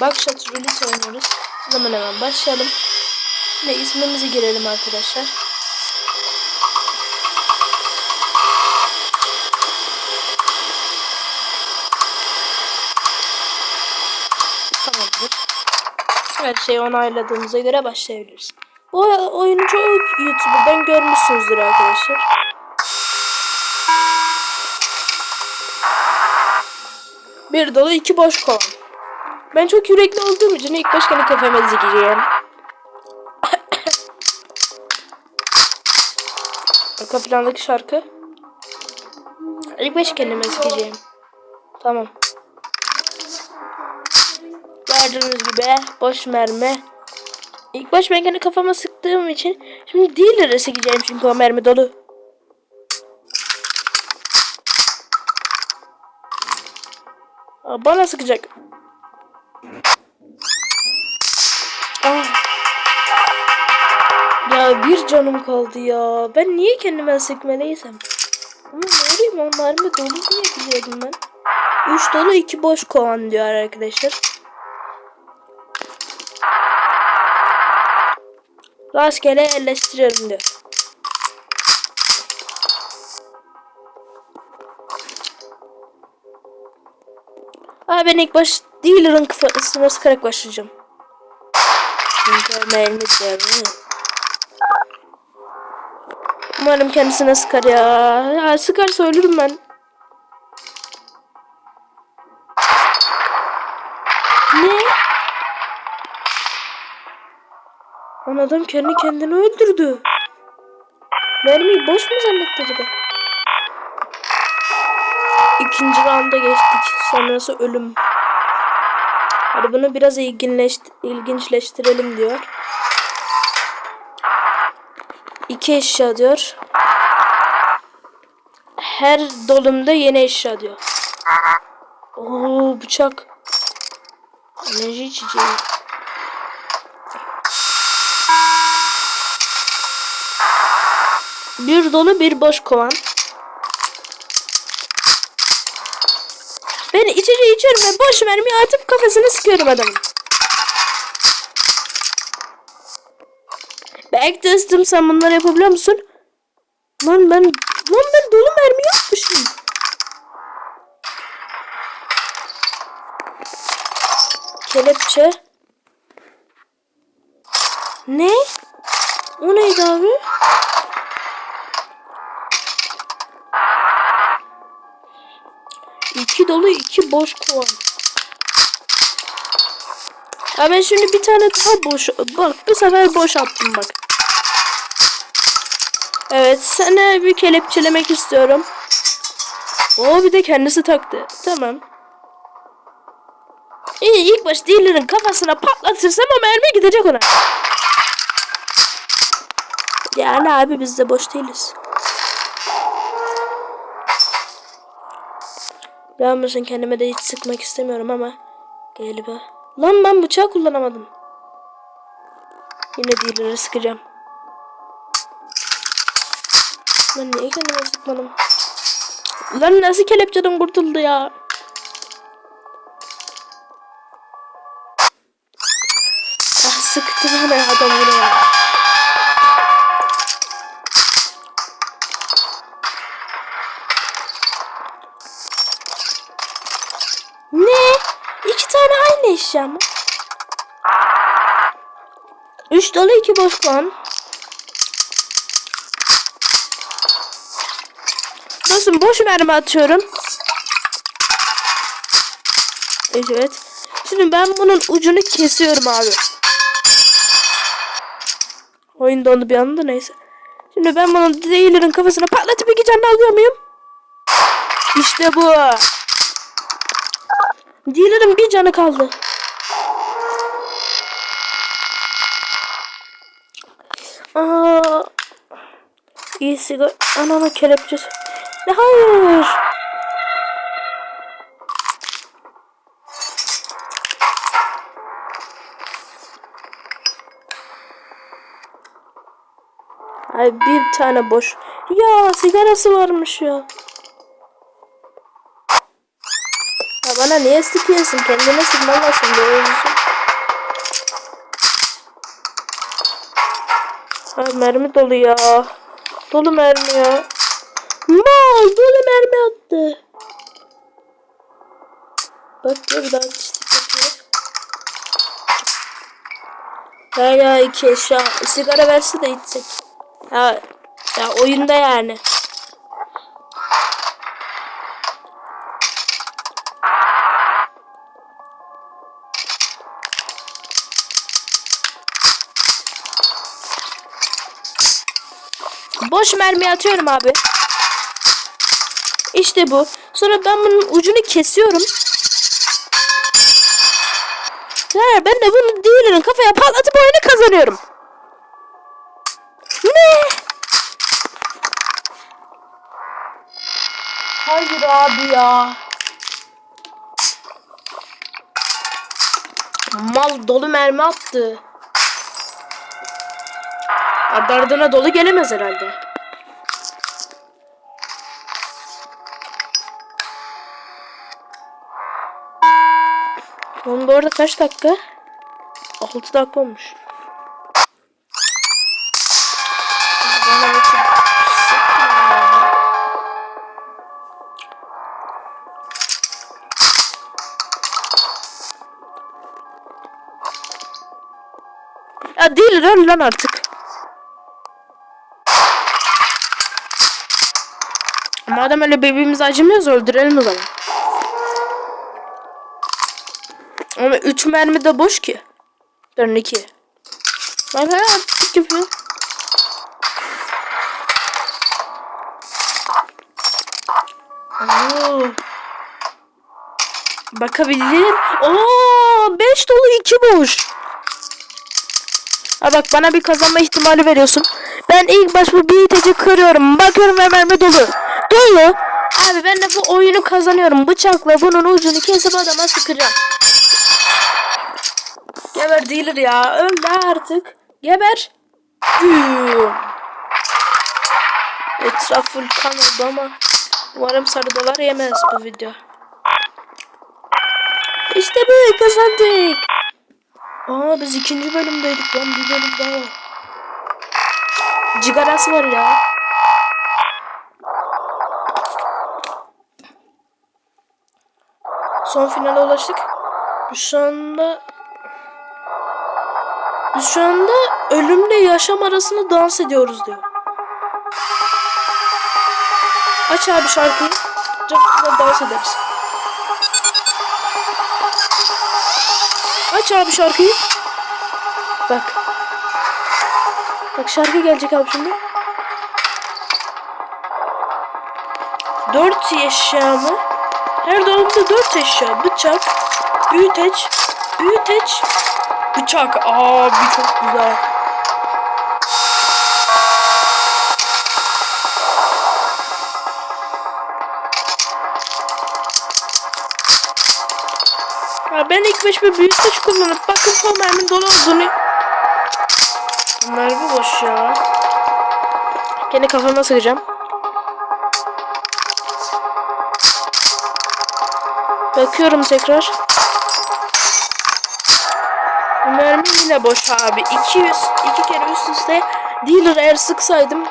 Bakşat Roulette oynuyoruz. O zaman hemen başlayalım. Ve ismimizi girelim arkadaşlar. Tamamdır. Her şeyi onayladığımıza göre başlayabiliriz. Bu oyunu çok YouTuber'dan görmüşsünüzdür arkadaşlar. Bir dolu iki boş kovan. Ben çok yürekli olduğum için ilk baş kendi kafeme gireyim. Arka plandaki şarkı. İlk baş kendime gireyim. Tamam. Gördüğünüz gibi boş mermi. İlk baş ben kendi kafama sıktığım için şimdi dealer'a sikeceğim çünkü o mermi dolu. Bana sıkacak. Aa. Ya bir canım kaldı ya. Ben niye kendime sıkmalıysam? Ama ne olayım o mermi dolu diye biliyordum ben. 3 dolu 2 boş kovan diyor arkadaşlar. Rastgele yerleştiriyorum diyor. Aa ben ilk baş dealer'ın kafasına sıkarak başlayacağım. Çünkü mermi devri. Umarım kendisine sıkar ya. Ya sıkarsa ölürüm ben. Ne? Lan adam kendi kendini öldürdü. Mermiyi boş mu zannetti acaba? İkinci rounda geçtik. Sonrası ölüm. Hadi bunu biraz ilginçleştirelim diyor. İki eşya diyor. Her dolumda yeni eşya diyor. Oo bıçak. Enerji içeceği. Bir dolu bir boş kovan. Ben içeceği içiyorum ve boş mermi atıp kafasını sıkıyorum adamın. Belki dostum sen bunları yapabiliyor musun? Lan ben lan ben dolu mermi yapmışım. Kelepçe. Ne? Dolu iki boş kovan. Ya ben şimdi bir tane daha boş bak bu sefer boş attım bak. Evet sana bir kelepçelemek istiyorum. O bir de kendisi taktı. Tamam. İyi ilk baş dealer'ın kafasına patlatırsam o mermi gidecek ona. Yani abi biz de boş değiliz. Mısın kendime de hiç sıkmak istemiyorum ama galiba. Lan ben bıçağı kullanamadım. Yine dealer'ı sıkacağım. Ben niye kendime sıkmadım? Lan nasıl kelepçeden kurtuldu ya? Ah sıktı bana adam ya. Eşya mı? Üç dolu iki boş puan. Dostum boş mermi atıyorum. Evet. Şimdi ben bunun ucunu kesiyorum abi. Oyun dondu bir anda neyse. Şimdi ben bunun dealer'ın kafasına patlatıp iki canını alıyor muyum? İşte bu. Dealer'ın bir canı kaldı. Giysi gö... Ananı kelepçesi. Ne hayır. Ay bir tane boş. Ya sigarası varmış ya. Ya bana niye sıkıyorsun? Kendine sıkmalısın doğrusu. Ay mermi dolu ya. Dolu mermi ya. Mal dolu mermi attı. Bak ya daha çizdik yapıyor. Hala iki eşya. Sigara verse de içsek. Ya, ya oyunda yani. Boş mermi atıyorum abi. İşte bu. Sonra ben bunun ucunu kesiyorum. Ya ben de bunu dealer'ın kafaya patlatıp oyunu kazanıyorum. Ne? Hayır abi ya. Mal dolu mermi attı. Ardı ardına dolu gelemez herhalde. Onun bu arada kaç dakika? 6 dakika olmuş. Ya değil öl lan artık. Madem öyle birbirimize acımıyoruz öldürelim o zaman. Ama 3 mermi de boş ki. Ben 2. Ben her artık gibi. Oo. Bakabilirim. Oo, 5 dolu 2 boş. Ha bak bana bir kazanma ihtimali veriyorsun. Ben ilk baş bu bir iteci kırıyorum. Bakıyorum ve mermi dolu. Dolu. Abi ben de bu oyunu kazanıyorum. Bıçakla bunun ucunu kesip adama sıkacağım. Geber dealer ya. Öldü artık. Geber. Güm. Etraf full kan oldu ama umarım sarı yemez bu video. İşte bu kazandık. Aa biz ikinci bölümdeydik lan bir bölüm daha var. Cigarası var ya. Son finale ulaştık. Şu anda biz şu anda ölümle yaşam arasında dans ediyoruz diyor. Aç abi şarkıyı. Güzel dans ederiz. Aç abi şarkıyı. Bak. Bak şarkı gelecek abi şimdi. Dört eşya mı? Her dolapta dört eşya. Bıçak, büyüteç, büyüteç, bıçak. Abi çok güzel. Ya ben ilk beş bir büyüteç kullanıp bakın son mermin dolu olduğunu... Bunlar bu boş ya. Gene kafama sıkacağım. Bakıyorum tekrar. Mermi yine boş abi. 200 iki kere üst üste dealer eğer sıksaydım.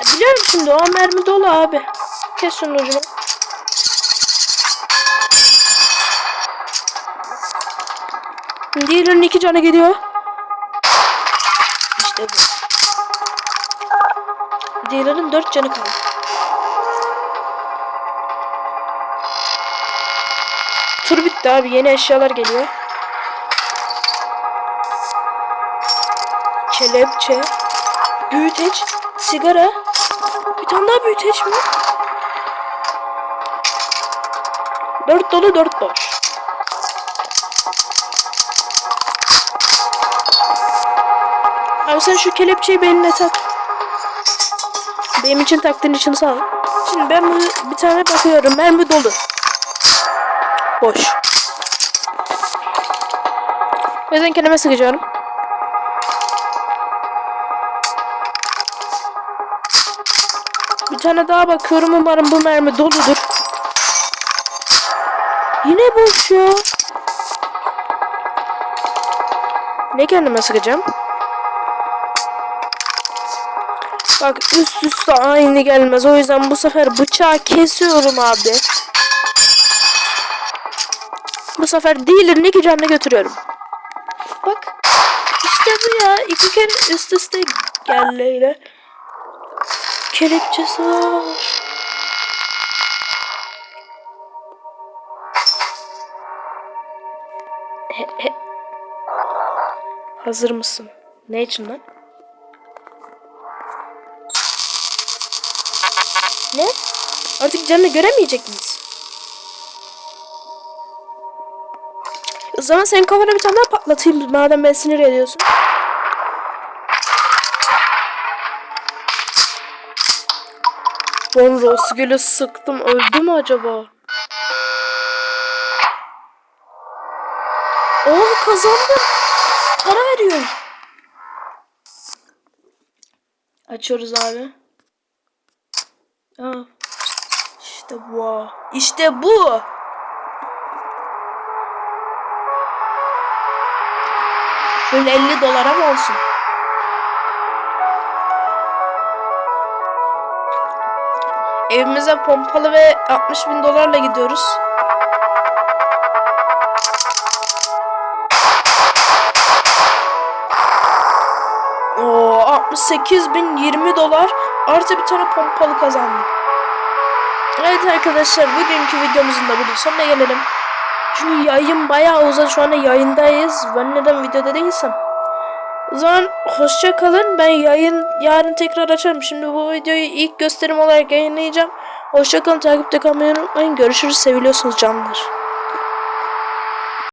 Ya biliyorum şimdi o mermi dolu abi. Kes şunun ucunu. Dealer'ın iki canı gidiyor. İşte bu. Dealer'ın dört canı kaldı. Tur bitti abi. Yeni eşyalar geliyor. Kelepçe. Büyüteç. Sigara. Bir tane daha büyüteç mi? Dört dolu dört boş. Abi sen şu kelepçeyi beline tak. Benim için taktığın için sağ ol. Şimdi ben bir tane bakıyorum. Mermi dolu. Boş. O yüzden kendime sıkacağım. Bir tane daha bakıyorum. Umarım bu mermi doludur. Yine boş ya. Ne kendime sıkacağım? Bak üst üste aynı gelmez. O yüzden bu sefer bıçağı kesiyorum abi. Bu sefer dealer'ın iki canını götürüyorum. Bak. işte bu ya. iki kere üst üste geldi yine. Kelepçesi var. Hazır mısın? Ne için lan? Ne? Artık canını göremeyecek miyiz? Zaman senin kafana bir tane daha patlatayım madem beni sinir ediyorsun. Lan Rosgül'ü sıktım öldü mü acaba? Oh kazandım. Para veriyor. Açıyoruz abi. Aa, işte bu. İşte bu. Şöyle 50 dolara mı olsun? Evimize pompalı ve 60 bin dolarla gidiyoruz. Oo, 68 bin 20 dolar artı bir tane pompalı kazandık. Evet arkadaşlar bugünkü videomuzun da burada sonuna gelelim. Çünkü yayın bayağı uzadı şu anda yayındayız. Ben neden videoda değilsem. O zaman hoşça kalın. Ben yayın yarın tekrar açarım. Şimdi bu videoyu ilk gösterim olarak yayınlayacağım. Hoşça kalın. Takipte kalmayı unutmayın. Görüşürüz. Seviliyorsunuz canlar.